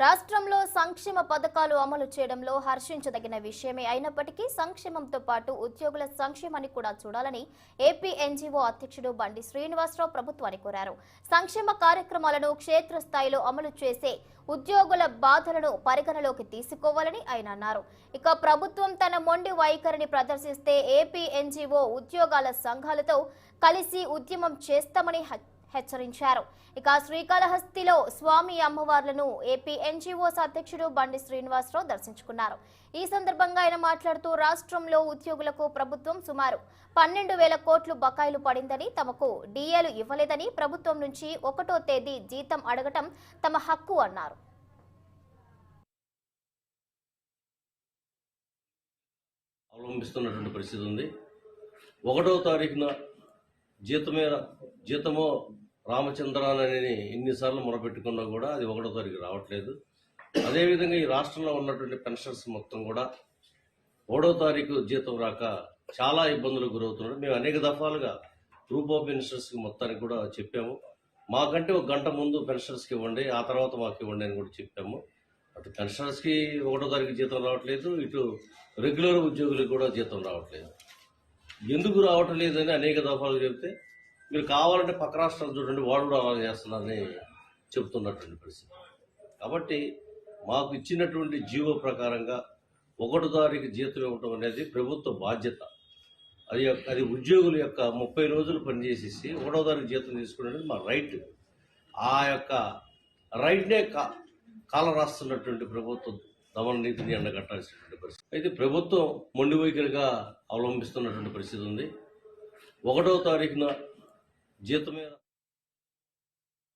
రాష్ట్రంలో సంక్షేమ పథకాలు అమలు చేయడంలో హర్షించదగిన విషయమే అయినప్పటికీ సంక్షేమంతో పాటు ఉద్యోగుల సంక్షేమాన్ని కూడా చూడాలని ఏపీ ఎన్జీఓ అధ్యక్షుడు బండి శ్రీనివాసరావు ప్రభుత్వాన్ని కోరారు. సంక్షేమ కార్యక్రమాలను క్షేత్రస్థాయిలో అమలు చేసే ఉద్యోగుల బాధలను పరిగణలోకి తీసుకోవాలని ఆయన అన్నారు. ఇక ప్రభుత్వం తన మొండి వైఖరిని ప్రదర్శిస్తే ఏపీ ఎన్జీఓ ఉద్యోగాల సంఘాలతో కలిసి ఉద్యమం చేస్తామని హెచ్చరించారు. ఇక శ్రీకాళహస్తిలో స్వామి అమ్మవార్లను ఏపీ ఎన్జీఓస్ అధ్యక్షుడు బండి శ్రీనివాసరావు దర్శించుకున్నారు. ఈ సందర్భంగా ఆయన మాట్లాడుతూ రాష్ట్రంలో ఉద్యోగులకు ప్రభుత్వం సుమారు పన్నెండు వేల కోట్లు బకాయిలు పడిందని తమకు డిఏలు ఇవ్వలేదని ప్రభుత్వం నుంచి ఒకటో తేదీ జీతం అడగటం తమ హక్కు అన్నారు. అవలంబిస్తున్నటువంటి పరిస్థితి ఉంది. ఒకటో తారీఖున జీతమే జీతమో రామచంద్రాలని ఎన్నిసార్లు మొరపెట్టుకున్నా కూడా అది ఒకటో తారీఖు రావట్లేదు. అదేవిధంగా ఈ రాష్ట్రంలో ఉన్నటువంటి పెన్షన్స్ మొత్తం కూడా ఓడో తారీఖు జీతం రాక చాలా ఇబ్బందులకు గురవుతున్నాడు మేము అనేక దఫాలుగా గ్రూప్ ఆఫ్ పెన్షన్స్కి మొత్తానికి కూడా చెప్పాము. మాకంటే ఒక గంట ముందు పెన్షన్స్కి ఇవ్వండి ఆ తర్వాత మాకు ఇవ్వండి అని కూడా చెప్పాము. అటు పెన్షనర్స్కి ఒకటో తారీఖు జీతం రావట్లేదు ఇటు రెగ్యులర్ ఉద్యోగులకు కూడా జీతం రావట్లేదు. ఎందుకు రావటం లేదని అనేక దఫాలు చెప్తే మీరు కావాలంటే పక్క రాష్ట్రాలు చూడండి వాడు కూడా అలా చేస్తున్నారని చెప్తున్నటువంటి పరిస్థితి. కాబట్టి మాకు ఇచ్చినటువంటి జీవో ప్రకారంగా ఒకటో తారీఖు జీతం ఇవ్వటం అనేది ప్రభుత్వ బాధ్యత. అది యొక్క- అది ఉద్యోగుల యొక్క ముప్పై రోజులు పనిచేసేసి ఒకటో తారీఖు జీతం తీసుకునేది మా రైట్. ఆ యొక్క రైట్నే కా కాల రాస్తున్నటువంటి ప్రభుత్వం దమన నీతిని ఎండగట్టాల్సినటువంటి పరిస్థితి. అయితే ప్రభుత్వం మొండి వైఖరిగా అవలంబిస్తున్నటువంటి పరిస్థితి ఉంది. ఒకటో తారీఖున जे तुम्ही